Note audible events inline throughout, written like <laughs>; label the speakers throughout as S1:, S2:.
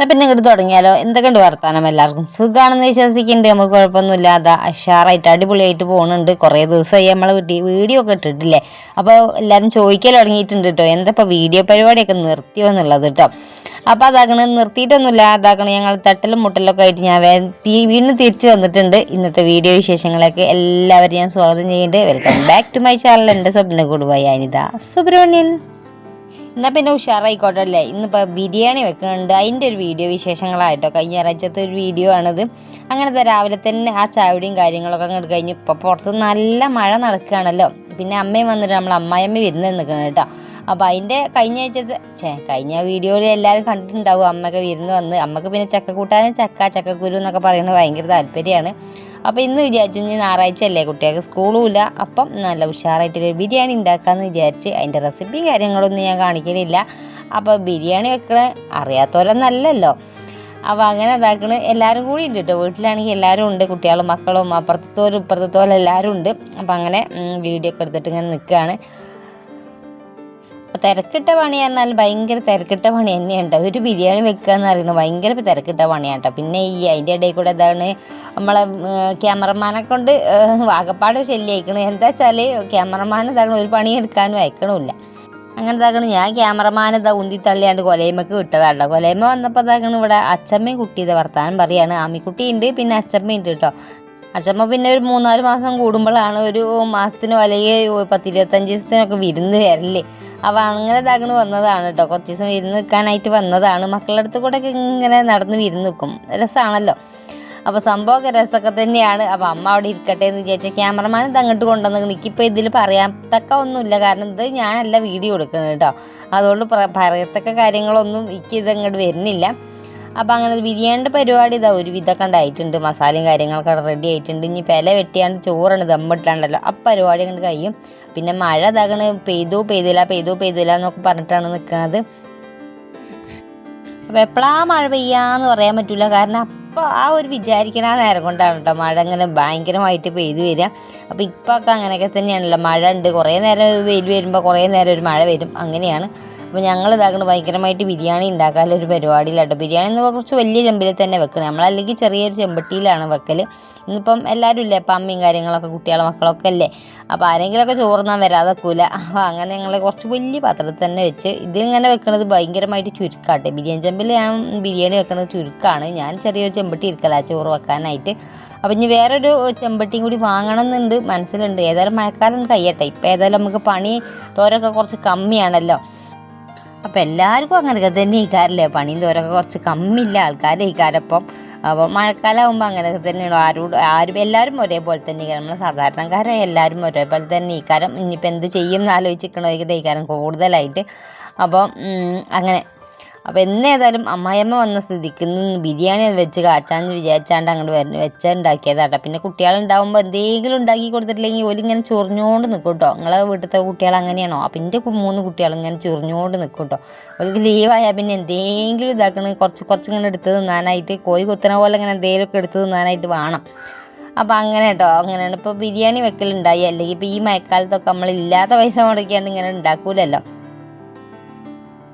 S1: എന്നാൽ പിന്നെ ഇങ്ങോട്ട് തുടങ്ങിയാലോ? എന്തൊക്കെയുണ്ട് വർത്താനം എല്ലാവർക്കും? സുഖമാണെന്ന് വിശ്വസിക്കുന്നുണ്ട് നമുക്ക് കുഴപ്പമൊന്നുമില്ല അതാ അടിപൊളിയായിട്ട് പോകുന്നുണ്ട് കുറേ ദിവസമായി നമ്മളെ വീട്ടിൽ വീഡിയോ ഒക്കെ ഇട്ടിട്ടില്ലേ? അപ്പോൾ എല്ലാവരും ചോദിക്കാൻ തുടങ്ങിയിട്ടുണ്ട് കേട്ടോ. എന്താ ഇപ്പോൾ വീഡിയോ പരിപാടിയൊക്കെ നിർത്തിയോ എന്നുള്ളത് കേട്ടോ. അപ്പോൾ അതാക്കണ നിർത്തിയിട്ടൊന്നുമില്ല. അതാക്കണ ഞങ്ങൾ തട്ടലും മുട്ടലും ഒക്കെ ആയിട്ട് ഞാൻ വീണ്ടും തിരിച്ചു വന്നിട്ടുണ്ട്. ഇന്നത്തെ വീഡിയോ വിശേഷങ്ങളൊക്കെ എല്ലാവരും ഞാൻ സ്വാഗതം ചെയ്യുന്നുണ്ട്. Welcome back to my channel എന്റെ സ്വപ്ന കൂടുവായി അനിത. സുബ്രഹ്മണ്യൻ. എന്നാൽ പിന്നെ ഉഷാറായിക്കോട്ടെ അല്ലേ? ഇന്നിപ്പോൾ ബിരിയാണി വെക്കുന്നുണ്ട്. അതിന്റെ ഒരു വീഡിയോ വിശേഷങ്ങളായിട്ടോ കഴിഞ്ഞ ഇറച്ചത്തെ ഒരു വീഡിയോ ആണിത്. അങ്ങനത്തെ രാവിലെ തന്നെ ആ ചാവടിയും കാര്യങ്ങളൊക്കെ അങ്ങോട്ട് കഴിഞ്ഞ് ഇപ്പോൾ പുറത്ത് നല്ല മഴ നടക്കുകയാണല്ലോ. പിന്നെ അമ്മയും വന്നിട്ട് നമ്മൾ അമ്മായിയമ്മ വരുന്നത് നിൽക്കണം കേട്ടോ. അപ്പോൾ അതിന്റെ കഴിഞ്ഞ ആഴ്ചത്തെ ഛേ കഴിഞ്ഞ വീഡിയോയിൽ എല്ലാവരും കണ്ടിട്ടുണ്ടാവും. അമ്മയൊക്കെ വിരുന്ന് വന്ന് അമ്മയ്ക്ക് പിന്നെ ചക്കക്കൂട്ടാനും ചക്ക ചക്കക്കുരു എന്നൊക്കെ പറയുന്നത് ഭയങ്കര താല്പര്യമാണ്. അപ്പോൾ ഇന്ന് വിചാരിച്ചു ഇനി ഞായറാഴ്ച അല്ലേ കുട്ടികൾക്ക് സ്കൂളും ഇല്ല. അപ്പം നല്ല ഉഷാറായിട്ടൊരു ബിരിയാണി ഉണ്ടാക്കാമെന്ന് വിചാരിച്ച് അതിന്റെ റെസിപ്പിയും കാര്യങ്ങളൊന്നും ഞാൻ കാണിക്കലില്ല. അപ്പോൾ ബിരിയാണി വെക്കണ അറിയാത്തവരൊന്നല്ലല്ലോ അപ്പോൾ അങ്ങനെ ഇതാക്കണ്. എല്ലാവരും കൂടി ഉണ്ട് കേട്ടോ വീട്ടിലാണെങ്കിൽ എല്ലാവരും ഉണ്ട്. കുട്ടികളും മക്കളും അപ്പുറത്തോരും ഇപ്പുറത്തോലും എല്ലാവരും ഉണ്ട്. അപ്പോൾ അങ്ങനെ വീഡിയോ ഒക്കെ എടുത്തിട്ട് ഇങ്ങനെ നിൽക്കുകയാണ് തിരക്കിട്ട പണി പറഞ്ഞാൽ ഭയങ്കര തിരക്കിട്ട പണി തന്നെയുണ്ട് ഒരു ബിരിയാണി വെക്കുക എന്ന് പറയുന്നത് ഭയങ്കര തിരക്കിട്ട പണിയാണ് കേട്ടോ. പിന്നെ ഈ അതിന്റെ ഇടയിൽ കൂടെ ഇതാണ് നമ്മളെ ക്യാമറമാനെ കൊണ്ട് വാകപ്പാട് ശല്യമായിക്കണ് എന്താ വെച്ചാൽ ക്യാമറമാൻ ഇതാകണം ഒരു പണി എടുക്കാനും അയക്കണമില്ല അങ്ങനെ ഇതാക്കണ് ഞാൻ ക്യാമറമാൻ ഇതാ ഉന്തി തള്ളിയാണ്ട് കൊലയമ്മക്ക് വിട്ടതാട്ടോ കൊലയമ്മ വന്നപ്പോൾ ഇതാക്കണ് ഇവിടെ അച്ചമ്മയും കുട്ടിയുടെ വർത്താനം പറയാണ്. ആമിക്കുട്ടി ഉണ്ട് പിന്നെ അച്ഛമ്മ ഉണ്ട് കേട്ടോ. അച്ഛമ്മ പിന്നെ ഒരു മൂന്നാൽ മാസം കൂടുമ്പോഴാണ് ഒരു മാസത്തിനോ അല്ലെങ്കിൽ പത്തിരുപത്തഞ്ച് ദിവസത്തിനൊക്കെ വിരുന്ന് വരല്ലേ അപ്പോൾ അങ്ങനെ ഇതാകണ് വന്നതാണ് കേട്ടോ കുറച്ച് ദിവസം വിരുന്ന് നിൽക്കാനായിട്ട് വന്നതാണ്. മക്കളുടെ അടുത്ത് കൂടെ ഇങ്ങനെ നടന്ന് വിരുന്ന് നിൽക്കും രസമാണല്ലോ അപ്പോൾ സംഭവമൊക്കെ രസമൊക്കെ തന്നെയാണ്. അപ്പോൾ അമ്മ അവിടെ ഇരിക്കട്ടെ എന്ന് വിചാരിച്ച ക്യാമറമാൻ ഇത് അങ്ങോട്ട് കൊണ്ടുവന്ന് എനിക്കിപ്പോൾ ഇതിൽ പറയാൻ തക്ക ഒന്നുമില്ല. കാരണം ഇത് ഞാനല്ല വീഡിയോ എടുക്കുന്നത് കേട്ടോ അതുകൊണ്ട് പറയത്തക്ക കാര്യങ്ങളൊന്നും എനിക്ക് ഇത് അങ്ങോട്ട് വരുന്നില്ല. അപ്പോൾ അങ്ങനെ ബിരിയാണിന്റെ പരിപാടി ഇതാ ഒരു വിധമൊക്കെ ഉണ്ടായിട്ടുണ്ട്. മസാലയും കാര്യങ്ങളൊക്കെ റെഡി ആയിട്ടുണ്ട്. ഇനി പെല വെട്ടിയാണ്ട് ചോറാണ് ദമ്മിട്ടാണ്ടല്ലോ. ആ പരിപാടി അങ്ങോട്ട് കഴിയും. പിന്നെ മഴ ഇതാകണ് പെയ്തു പെയ്തില്ല പെയ്തു പെയ്തില്ല എന്നൊക്കെ പറഞ്ഞിട്ടാണ് നിൽക്കുന്നത് അപ്പോൾ എപ്പോഴാ മഴ പെയ്യാന്ന് പറയാൻ പറ്റില്ല കാരണം അപ്പോൾ ആ ഒരു വിചാരിക്കണ നേരം കൊണ്ടാണ് കേട്ടോ മഴ ഇങ്ങനെ ഭയങ്കരമായിട്ട് പെയ്തു വരിക. അപ്പോൾ ഇപ്പോൾ ഒക്കെ അങ്ങനെയൊക്കെ തന്നെയാണല്ലോ. മഴ ഉണ്ട്. കുറേ നേരം വെയിൽ വരുമ്പോൾ കുറേ നേരം ഒരു മഴ വരും. അങ്ങനെയാണ്. അപ്പോൾ ഞങ്ങൾ ഇതാക്കണം ഭയങ്കരമായിട്ട് ബിരിയാണി ഉണ്ടാക്കാനുള്ള ഒരു പരിപാടിയിലാട്ടോ. ബിരിയാണി എന്ന് കുറച്ച് വലിയ ചെമ്പിൽ തന്നെ വെക്കണം. നമ്മളല്ലെങ്കിൽ ചെറിയൊരു ചെമ്പട്ടിയിലാണ് വെക്കൽ ഇന്നിപ്പം എല്ലാവരും ഇല്ലേ? അപ്പം അമ്മയും കാര്യങ്ങളൊക്കെ കുട്ടികളെ മക്കളൊക്കെ അല്ലേ അപ്പോൾ ആരെങ്കിലുമൊക്കെ ചോറുന്നാൻ വരാതെ കൂല അപ്പോൾ അങ്ങനെ ഞങ്ങൾ കുറച്ച് വലിയ പാത്രത്തിൽ തന്നെ വെച്ച് ഇതിങ്ങനെ വെക്കുന്നത് ഭയങ്കരമായിട്ട് ചുരുക്കാട്ടെ. ബിരിയാണി ചെമ്പിൽ ഞാൻ ബിരിയാണി വെക്കുന്നത് ചുരുക്കാണ്. ഞാൻ ചെറിയൊരു ചെമ്പട്ടി ഇരിക്കല ചോറ് വെക്കാനായിട്ട്. അപ്പം ഇനി വേറൊരു ചെമ്പട്ടിയും കൂടി വാങ്ങണം എന്നുണ്ട് മനസ്സിലുണ്ട്. ഏതായാലും മഴക്കാലം കഴിയട്ടെ. ഇപ്പം ഏതായാലും നമുക്ക് പണി തോരൊക്കെ കുറച്ച് കമ്മിയാണല്ലോ. അപ്പോൾ എല്ലാവർക്കും അങ്ങനെയൊക്കെ തന്നെ ഇക്കാരല്ലേ പണിയും തോരൊക്കെ കുറച്ച് കമ്മില്ല ആൾക്കാരെ ഇക്കാരപ്പം അപ്പോൾ മഴക്കാലമാകുമ്പോൾ അങ്ങനെയൊക്കെ തന്നെയാണ്? ആരോട് ആരും എല്ലാവരും ഒരേപോലെ തന്നെ ഇക്കാരം നമ്മളെ സാധാരണക്കാരെ എല്ലാവരും ഒരേപോലെ തന്നെ ഇക്കാരം ഇനിയിപ്പോൾ എന്ത് ചെയ്യും എന്ന് ആലോചിക്കണോ ഇക്കാരം കൂടുതലായിട്ട്. അപ്പോൾ അങ്ങനെ അപ്പോൾ എന്നേതായാലും അമ്മായിയമ്മ വന്ന സ്ഥിതിക്ക് ബിരിയാണി വെച്ച് കാച്ചാന്ന് വിചാരിച്ചാണ്ട് അങ്ങോട്ട് വരുന്ന വെച്ച ഉണ്ടാക്കിയതാട്ടോ പിന്നെ കുട്ടികളുണ്ടാകുമ്പോൾ എന്തെങ്കിലും ഉണ്ടാക്കി കൊടുത്തിട്ടില്ലെങ്കിൽ ഓലിങ്ങനെ ചൊറിഞ്ഞുകൊണ്ട് നിൽക്കും കേട്ടോ നിങ്ങളെ വീട്ടിലത്തെ കുട്ടികൾ അങ്ങനെയാണോ? അപ്പം എന്റെ മൂന്ന് കുട്ടികൾ ഇങ്ങനെ ചൊറിഞ്ഞുകൊണ്ട് നിൽക്കും കേട്ടോ അവർക്ക് ലീവായാൽ പിന്നെ എന്തെങ്കിലും ഇതാക്കണ. കുറച്ച് കുറച്ച് ഇങ്ങനെ എടുത്ത് തിന്നാനായിട്ട് കോഴി കുത്തണ പോലെ ഇങ്ങനെ എന്തെങ്കിലുമൊക്കെ എടുത്ത് തിന്നാനായിട്ട് വേണം. അപ്പോൾ അങ്ങനെ കേട്ടോ അങ്ങനെയാണ്. ഇപ്പോൾ ബിരിയാണി വെക്കലുണ്ടായി. അല്ലെങ്കിൽ ഇപ്പോൾ ഈ മഴക്കാലത്തൊക്കെ നമ്മൾ ഇല്ലാത്ത പൈസ മുടക്കിയാണ്ട് ഇങ്ങനെ ഉണ്ടാക്കൂലല്ലോ.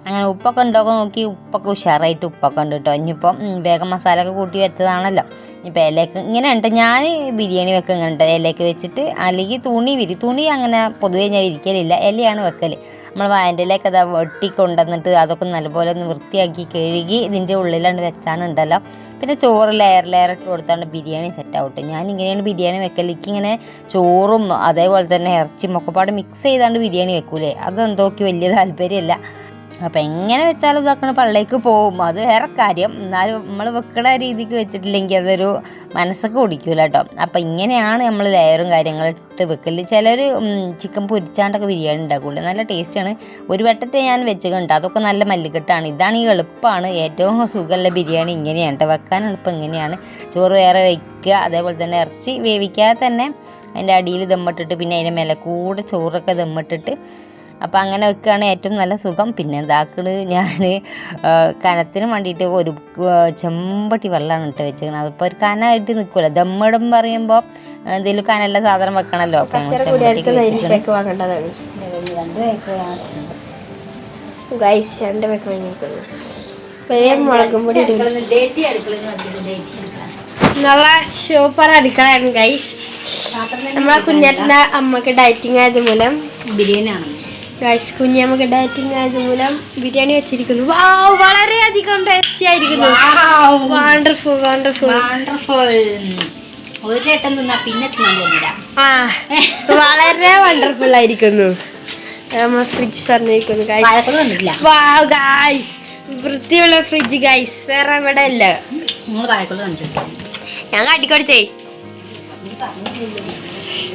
S1: അങ്ങനെ ഉപ്പൊക്കെ ഉണ്ടോക്കെ നോക്കി ഉപ്പൊക്കെ ഉഷാറായിട്ട് ഉപ്പൊക്കെ ഉണ്ട് കേട്ടോ ഇനിയിപ്പം വേഗം മസാല ഒക്കെ കൂട്ടി വെച്ചതാണല്ലോ. ഇനിയിപ്പോൾ ഇലയ്ക്ക് ഇങ്ങനെ ഉണ്ട്. ഞാൻ ബിരിയാണി വെക്കുന്നുണ്ട് ഇലയ്ക്ക് വെച്ചിട്ട് അല്ലെങ്കിൽ തുണി വിരി തുണി അങ്ങനെ പൊതുവേ ഞാൻ വിരിക്കലില്ല. ഇലയാണ് വെക്കൽ നമ്മൾ വായന്റെ ഇലയൊക്കെ അതാ വെട്ടി കൊണ്ടുവന്നിട്ട് അതൊക്കെ നല്ലപോലെ ഒന്ന് വൃത്തിയാക്കി കഴുകി ഇതിന്റെ ഉള്ളിലാണ്ട് വെച്ചാണ് ഉണ്ടല്ലോ. പിന്നെ ചോറ് ലെയർ ലെയർ ഇട്ട് കൊടുത്താണ് ബിരിയാണി സെറ്റ് ആവട്ടെ. ഞാൻ ഇങ്ങനെയാണ് ബിരിയാണി വെക്കൽ ഇങ്ങനെ ചോറും അതേപോലെ തന്നെ ഇറച്ചിയും ഒക്കെ പാട് മിക്സ് ചെയ്താണ്ട് ബിരിയാണി വെക്കൂലേ. അതെന്തോക്കി വലിയ താല്പര്യമല്ല. അപ്പം എങ്ങനെ വെച്ചാലും ഇതാക്കണ പള്ളിക്ക് പോകും അത് വേറെ കാര്യം. എന്നാലും നമ്മൾ വെക്കണ രീതിക്ക് വെച്ചിട്ടില്ലെങ്കിൽ അതൊരു മനസ്സൊക്കെ ഓടിക്കൂല കേട്ടോ. അപ്പം ഇങ്ങനെയാണ് നമ്മൾ ലെയറും കാര്യങ്ങളും ഇട്ട് വെക്കൽ ചിലർ ചിക്കൻ പൊരിച്ചാണ്ടൊക്കെ ബിരിയാണി ഉണ്ടാക്കൂല നല്ല ടേസ്റ്റാണ്. ഒരു വട്ടത്തെ ഞാൻ വെച്ചിട്ടുണ്ട് അതൊക്കെ നല്ല മല്ലിക്കെട്ടാണ്. ഇതാണ് ഈ എളുപ്പമാണ് ഏറ്റവും സുഖമുള്ള ബിരിയാണി ഇങ്ങനെയാണ് കേട്ടോ. വെക്കാൻ എളുപ്പം ഇങ്ങനെയാണ്. ചോറ് വേറെ വയ്ക്കുക അതേപോലെ തന്നെ ഇറച്ചി വേവിക്കാതെ തന്നെ അതിന്റെ അടിയിൽ ദമ്മിട്ടിട്ട് പിന്നെ അതിന്റെ മേലെ കൂടെ ചോറൊക്കെ ദമ്മിട്ടിട്ട് അപ്പോൾ അങ്ങനെ വെക്കുകയാണ് ഏറ്റവും നല്ല സുഖം. പിന്നെ എന്താക്കൾ ഞാൻ കനത്തിന് വേണ്ടിയിട്ട് ഒരു ചെമ്പട്ടി വെള്ളമാണ് ഇട്ട് വെച്ചിരിക്കുന്നത് അതിപ്പോൾ ഒരു കനമായിട്ട് നിൽക്കില്ല ദമ്മടം പറയുമ്പോൾ എന്തെങ്കിലും കനല്ല സാധനം വെക്കണമല്ലോ അപ്പോൾ
S2: ഗൈസ് രണ്ട് വാങ്ങിക്കുന്നത് വലിയ മുളകും പൊടി നല്ല സൂപ്പർ അടുക്കളയാണ് ഗൈസ്. നമ്മളെ കുഞ്ഞേട്ടന്റെ അമ്മയ്ക്ക് ഡയറ്റിങ് ആയത് മൂലം
S1: ബിരിയാണിയാണ്
S2: ഗൈസ് കുഞ്ഞമ്മക്ക് ഡയറ്റിംഗ് ആയത് മൂലം ബിരിയാണി വെച്ചിരിക്കുന്നു. വാവ് വളരെയധികം ടേസ്റ്റി ആയിരിക്കുന്നു. വണ്ടർഫുൾ വണ്ടർഫുൾ
S1: വണ്ടർഫുൾ ഒരു വട്ടം തിന്നാ പിന്നെ തിന്നാൻ
S2: ആ വളരെ വണ്ടർഫുൾ ആയിരിക്കുന്നു. നമ്മൾ ഫ്രിഡ്ജ് തന്നിരിക്കുന്നു ഗൈസ് വാവ് ഗൈസ് വൃത്തിയുള്ള ഫ്രിഡ്ജ് ഗൈസ് വേറെ ഇവിടെ ഇല്ല. ഞാൻ കാട്ടിക്കൊടുത്തേ.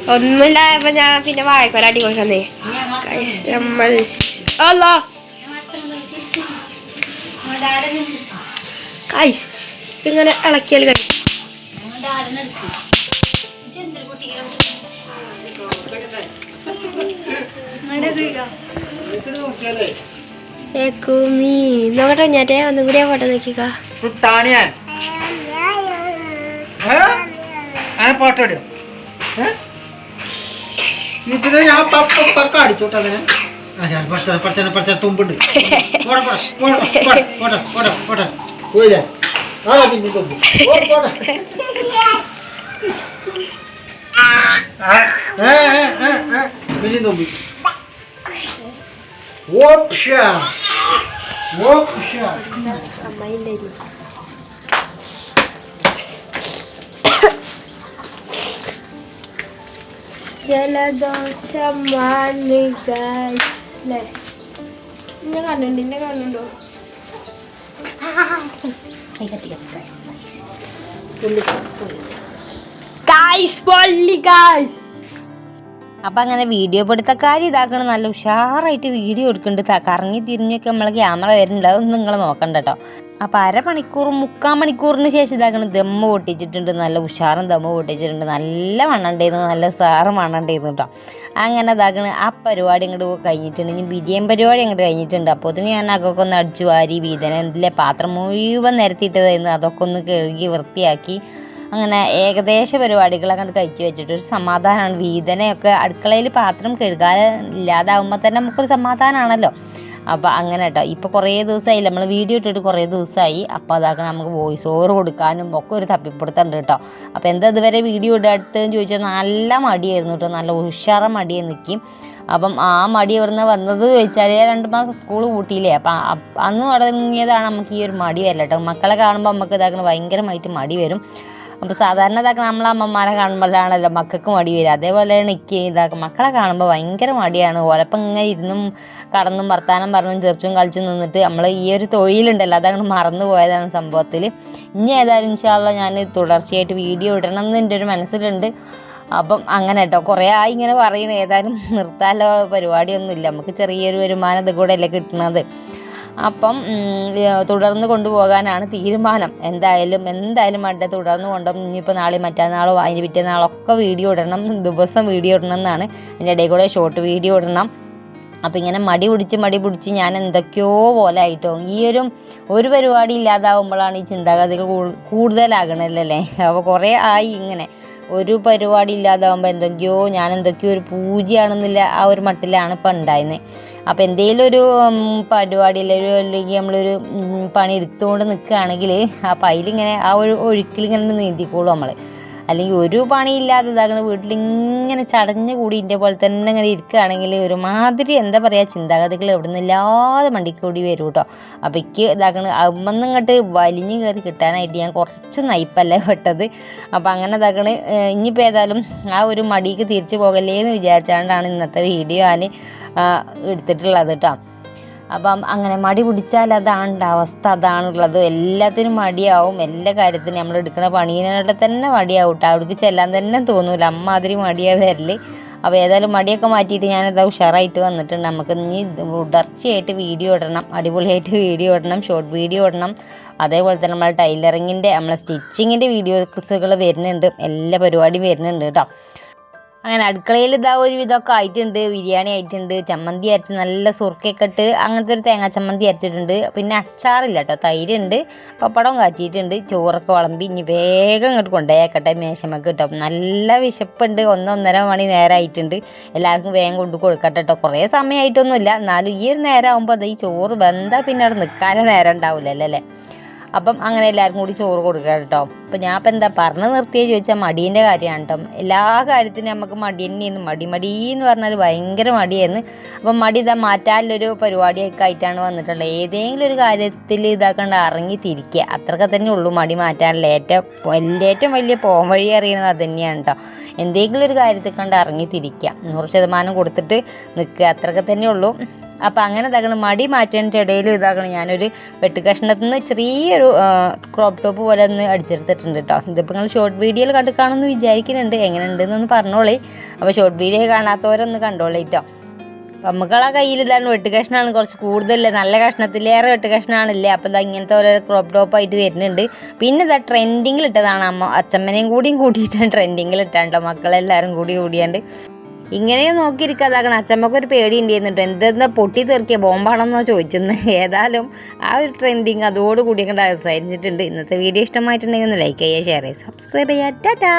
S2: ഒന്നുമില്ലായപ്പോ ഞാൻ പിന്നെ വാഴക്കോല അടി കൊടുക്കുന്നേ ഗൈസ് നമ്മൾ അല്ലോ കൈസ് ഇങ്ങനെ ഇളക്കിയാൽ കഴി നോക്കട്ടെ ഞാൻ ഒന്നും കൂടി ആ ഫോട്ടോ നോക്കിക്കാ.
S3: ഇതിന് ഞാൻ പപ്പ പക്ക അടിച്ചോട്ടെ അതിനെ ആ ഞാൻ പറിച്ച പറിച്ച പറിച്ച തുമ്പുണ്ട് പോടാ, പോടാ, പോടാ, പോടാ, പോടാ, പോടാ, പോടാ. പോയില്ലേ ആ പിന്നെ തുമ്പ് പോ, പോടാ. ആ,
S2: ജലദോഷമാണ് ഗൈസ് അല്ലേ ഇന്നെ കാണുന്നുണ്ട് ഇന്നെ കാണുന്നുണ്ടോ ഗൈസ് പൊള്ളി ഗൈസ്
S1: അപ്പം അങ്ങനെ വീഡിയോ പിടുത്തക്കാർ ഇതാക്കണം. നല്ല ഉഷാറായിട്ട് വീഡിയോ എടുക്കുന്നുണ്ട് കറങ്ങി തിരിഞ്ഞൊക്കെ നമ്മൾ ക്യാമറ വരുന്നുണ്ട്. അതൊന്നും നിങ്ങൾ നോക്കണ്ട കേട്ടോ അപ്പം അരമണിക്കൂർ മുക്കാൽ മണിക്കൂറിന് ശേഷം ഇതാക്കണം. ദമ്മ പൊട്ടിച്ചിട്ടുണ്ട്. നല്ല ഉഷാറും ദമ്മ പൊട്ടിച്ചിട്ടുണ്ട്. നല്ല മണ്ണുണ്ടായിരുന്നു. നല്ല സാറ് മണ്ണുണ്ടായിരുന്നു കേട്ടോ അങ്ങനെ ഇതാക്കണ്. ആ പരിപാടി അങ്ങോട്ട് കഴിഞ്ഞിട്ടുണ്ട്. ഇനി ബിരിയാണി പരിപാടി അങ്ങോട്ട് കഴിഞ്ഞിട്ടുണ്ട്. അപ്പോൾ ഞാൻ അതൊക്കെ ഒന്ന് അടിച്ചു വാരി വീതന എന്തിലെ പാത്രം മുഴുവൻ നിരത്തിയിട്ടതായിരുന്നു. അതൊക്കെ ഒന്ന് കഴുകി വൃത്തിയാക്കി അങ്ങനെ ഏകദേശ പരിപാടികളൊക്കെ കഴിച്ചു വെച്ചിട്ട് ഒരു സമാധാനമാണ് വീതനയൊക്കെ അടുക്കളയിൽ പാത്രം കഴുകാതെ ഇല്ലാതാവുമ്പോൾ തന്നെ നമുക്കൊരു സമാധാനമാണല്ലോ അപ്പോൾ അങ്ങനെ കേട്ടോ ഇപ്പോൾ കുറേ ദിവസമായി നമ്മൾ വീഡിയോ ഇട്ടിട്ട് കുറേ ദിവസമായി അപ്പോൾ അതാക്കണം നമുക്ക് വോയിസ് ഓവർ കൊടുക്കാനും ഒക്കെ ഒരു തപ്പിപ്പിടുത്തുണ്ട് കേട്ടോ അപ്പോൾ എന്താ ഇതുവരെ വീഡിയോ ഇടട്ടെന്ന് ചോദിച്ചാൽ നല്ല മടിയായിരുന്നു കേട്ടോ നല്ല ഉഷാറ മടിയായി നിൽക്കും അപ്പം ആ മടി ഇവിടുന്ന് വന്നത് ചോദിച്ചാൽ രണ്ട് മാസം സ്കൂൾ കൂട്ടിയില്ലേ അപ്പം അന്ന് തുടങ്ങിയതാണ് നമുക്ക് ഈ ഒരു മടി വരില്ല കേട്ടോ മക്കളെ കാണുമ്പോൾ നമുക്ക് ഇതാക്കണം ഭയങ്കരമായിട്ട് മടി വരും. അപ്പോൾ സാധാരണ ഇതാക്കുന്ന നമ്മളെ അമ്മമാരെ കാണുമ്പോഴാണല്ലോ മക്കൾക്ക് മടി വരിക. അതേപോലെയാണ് എനിക്ക് ഇതാക്കുക മക്കളെ കാണുമ്പോൾ ഭയങ്കര മടിയാണ്. ഓലപ്പം ഇങ്ങനെ ഇരുന്നും കടന്നും വർത്താനം പറഞ്ഞും ചെറിച്ചും കളിച്ചും നിന്നിട്ട് നമ്മൾ ഈ ഒരു തൊഴിലുണ്ടല്ലോ അതങ്ങനെ മറന്നു പോയതാണ് സംഭവത്തിൽ ഇനി ഏതായാലും ഇൻഷാല്ല ഞാൻ തുടർച്ചയായിട്ട് വീഡിയോ ഇടണം എന്ന് എന്റെ ഒരു മനസ്സിലുണ്ട്. അപ്പം അങ്ങനെ കേട്ടോ കുറേ ആയി ഇങ്ങനെ പറയണേ. ഏതായാലും നിർത്താനുള്ള പരിപാടിയൊന്നുമില്ല. നമുക്ക് ചെറിയൊരു വരുമാനം ഇത് കൂടെ അല്ലേ കിട്ടുന്നത് അപ്പം തുടർന്ന് കൊണ്ടുപോകാനാണ് തീരുമാനം. എന്തായാലും എന്തായാലും വേണ്ട തുടർന്ന് കൊണ്ടുപോകും ഇനിയിപ്പോൾ നാളെ മറ്റന്നാളോ അതിന് പിറ്റേന്നാളൊക്കെ വീഡിയോ ഇടണം. ദിവസം വീഡിയോ ഇടണം എന്നാണ് അതിന്റെ ഇടയിൽ കൂടെ ഷോർട്ട് വീഡിയോ ഇടണം. അപ്പം ഇങ്ങനെ മടി പിടിച്ച് മടി പിടിച്ച് ഞാൻ എന്തൊക്കെയോ പോലെ ആയിട്ടോ ഈ ഒരു ഒരു പരിപാടി ഇല്ലാതാവുമ്പോഴാണ് ഈ ചിന്താഗതികൾ കൂടു- കൂടുതലാകണല്ലേ അപ്പോൾ കുറേ ആയി ഇങ്ങനെ. ഒരു പരിപാടി ഇല്ലാതാവുമ്പോൾ എന്തൊക്കെയോ ഞാൻ എന്തൊക്കെയോ ഒരു പൂജയാണെന്നില്ല ആ ഒരു മട്ടിലാണ് ഇപ്പം ഉണ്ടായിരുന്നത് അപ്പോൾ എന്തെങ്കിലും ഒരു പരിപാടി അല്ലെങ്കിൽ അല്ലെങ്കിൽ നമ്മളൊരു പണി എടുത്തുകൊണ്ട് നിൽക്കുകയാണെങ്കിൽ അപ്പം അതിലിങ്ങനെ ആ ഒരു ഒഴുക്കിലിങ്ങനെ നീന്തിക്കോളും നമ്മൾ അല്ലെങ്കിൽ ഒരു പണിയില്ലാതെ ഇതാക്കണ വീട്ടിലിങ്ങനെ ചടഞ്ഞ് കൂടി ഇതിന്റെ പോലെ തന്നെ ഇങ്ങനെ ഇരിക്കുകയാണെങ്കിൽ ഒരുമാതിരി എന്താ പറയുക ചിന്താഗതികൾ എവിടെ നിന്നില്ലാതെ മണ്ടിക്കൂടി വരും കേട്ടോ. അപ്പോൾ എനിക്ക് ഇതാക്കണ അമ്മന്ന് ഇങ്ങോട്ട് വലിഞ്ഞ് കയറി കിട്ടാനായിട്ട് ഞാൻ കുറച്ച് നയിപ്പല്ലേ പെട്ടത് അപ്പോൾ അങ്ങനെ ഇതാക്കണ ഇനിയിപ്പോൾ ഏതായാലും ആ ഒരു മടിക്ക് തിരിച്ചു പോകല്ലേ എന്ന് വിചാരിച്ചാണ്ടാണ് ഇന്നത്തെ വീഡിയോ ഞാൻ എടുത്തിട്ടുള്ളത് കേട്ടോ. അപ്പം അങ്ങനെ മടി പിടിച്ചാൽ അതാണ് അവസ്ഥ അതാണുള്ളത്. എല്ലാത്തിനും മടിയാവും. എല്ലാ കാര്യത്തിനും നമ്മൾ എടുക്കുന്ന പണീനോടെ തന്നെ മടിയാവും കേട്ടോ അവിടേക്ക് ചെല്ലാൻ തന്നെ തോന്നൂല. അമ്മാതിരി മടിയാ വരൽ. അപ്പോൾ ഏതായാലും മടിയൊക്കെ മാറ്റിയിട്ട് ഞാനത് ഉഷാറായിട്ട് വന്നിട്ടുണ്ട്. നമുക്ക് ഇനി ഉടർച്ചയായിട്ട് വീഡിയോ ഇടണം. അടിപൊളിയായിട്ട് വീഡിയോ ഇടണം. ഷോർട്ട് വീഡിയോ ഇടണം. അതേപോലെ തന്നെ നമ്മളെ ടൈലറിങ്ങിന്റെ നമ്മളെ സ്റ്റിച്ചിങ്ങിന്റെ വീഡിയോസുകൾ വരുന്നുണ്ട്. എല്ലാ പരിപാടിയും വരുന്നുണ്ട് കേട്ടോ അങ്ങനെ അടുക്കളയിൽ ഇതാ ഒരു വിധമൊക്കെ ആയിട്ടുണ്ട്. ബിരിയാണി ആയിട്ടുണ്ട്. ചമ്മന്തി അരച്ച് നല്ല സുർക്കയൊക്കെ ഇട്ട് അങ്ങനത്തെ ഒരു തേങ്ങാ ചമ്മന്തി അരച്ചിട്ടുണ്ട്. പിന്നെ അച്ചാറില്ല കേട്ടോ. തൈരുണ്ട്. പപ്പടം കാച്ചിയിട്ടുണ്ട്. ചോറൊക്കെ വിളമ്പി ഇനി വേഗം ഇങ്ങോട്ട് കൊണ്ടുപോയേക്കട്ടെ മേശമൊക്കെ കേട്ടോ. നല്ല വിശപ്പുണ്ട്. ഒന്നൊന്നര മണി നേരമായിട്ടുണ്ട് എല്ലാവർക്കും വേഗം കൊണ്ട് കൊടുക്കട്ടെ കേട്ടോ. കുറേ സമയമായിട്ടൊന്നുമില്ല. എന്നാലും ഈ ഒരു നേരം ആകുമ്പോൾ അത് ഈ ചോറ് വെന്താൽ പിന്നെ അവിടെ നിൽക്കാനേ നേരം ഉണ്ടാവില്ലല്ലോ അല്ലേ? അപ്പം അങ്ങനെ എല്ലാവർക്കും കൂടി ചോറ് കൊടുക്കുക കേട്ടോ. അപ്പം ഞാൻ ഇപ്പം എന്താ പറഞ്ഞു നിർത്തിയേ ചോദിച്ചാൽ മടീന്റെ കാര്യമാണ് കേട്ടോ. എല്ലാ കാര്യത്തിനും നമുക്ക് മടി തന്നെയാണ് മടി മടി എന്ന് പറഞ്ഞാൽ ഭയങ്കര മടിയായിരുന്നു. അപ്പം മടി ഇതാ മാറ്റാനുള്ളൊരു പരിപാടിയൊക്കെ ആയിട്ടാണ് വന്നിട്ടുള്ളത്. ഏതെങ്കിലും ഒരു കാര്യത്തിൽ ഇതാക്കണ്ട ഇറങ്ങി തിരിക്കുക അത്രയൊക്കെ തന്നെ ഉള്ളൂ മടി മാറ്റാനുള്ള. ഏറ്റവും ഏറ്റവും വലിയ പോം വഴി അറിയുന്നത് അത് തന്നെയാണ് കേട്ടോ. എന്തെങ്കിലും ഒരു കാര്യത്തിൽ കണ്ട് ഇറങ്ങി തിരിക്കുക നൂറ് ശതമാനം കൊടുത്തിട്ട് നിൽക്കുക. അത്രയൊക്കെ തന്നെ ഉള്ളൂ. അപ്പം അങ്ങനെ ഇതാക്കണം. മടി മാറ്റേണ്ട ഇടയിൽ ഇതാക്കണം. ഞാനൊരു വെട്ടുകഷ്ണത്തിൽ നിന്ന് ചെറിയൊരു ക്രോപ്പ് ടോപ്പ് പോലെ ഒന്ന് അടിച്ചെടുത്തിട്ടുണ്ട് കേട്ടോ ഇതിപ്പോൾ നിങ്ങൾ ഷോർട്ട് വീഡിയോയിൽ കണ്ട് കാണുമെന്ന് വിചാരിക്കുന്നുണ്ട്. എങ്ങനെ ഉണ്ടെന്നൊന്ന് പറഞ്ഞോളേ. അപ്പോൾ ഷോർട്ട് വീഡിയോ കാണാത്തവരൊന്ന് കണ്ടോളേ കേട്ടോ നമുക്കുള്ള കയ്യിൽ ഇതാണ് വെട്ട് കഷ്ണമാണ് കുറച്ച് കൂടുതൽ നല്ല കഷ്ണത്തിലേറെ വെട്ട് കഷ്ണമാണല്ലേ അപ്പോൾ ഇതാ ഇങ്ങനത്തെ ഓരോ ക്രോപ്പ് ടോപ്പ് ആയിട്ട് വരുന്നുണ്ട്. പിന്നെ ഇതാ ട്രെൻഡിങ്ങിലിട്ടതാണ് അമ്മ. അച്ഛമ്മനെയും കൂടിയും കൂട്ടിയിട്ടാണ് ട്രെൻഡിങ്ങിലിട്ടാണ് കേട്ടോ മക്കളെല്ലാവരും കൂടി കൂടിയാണ്ട്. ഇങ്ങനെ നോക്കിയിരിക്കാതാക്കണം. അച്ഛമ്മക്ക് ഒരു പേടി ഉണ്ടായിരുന്നിട്ട് എന്തെന്ന പൊട്ടി തീർക്കിയ ബോംബാണെന്നോ ചോദിച്ചെന്ന്. <laughs> ഏതായാലും ആ ഒരു ട്രെൻഡിങ് അതോടുകൂടി അങ്ങോട്ട് അവസാനിച്ചിട്ടുണ്ട്. ഇന്നത്തെ വീഡിയോ ഇഷ്ടമായിട്ടുണ്ടെങ്കിൽ ഒന്ന് ലൈക്ക് ചെയ്യുക ഷെയർ ചെയ്യുക സബ്സ്ക്രൈബ് ചെയ്യുക. ടാറ്റാ!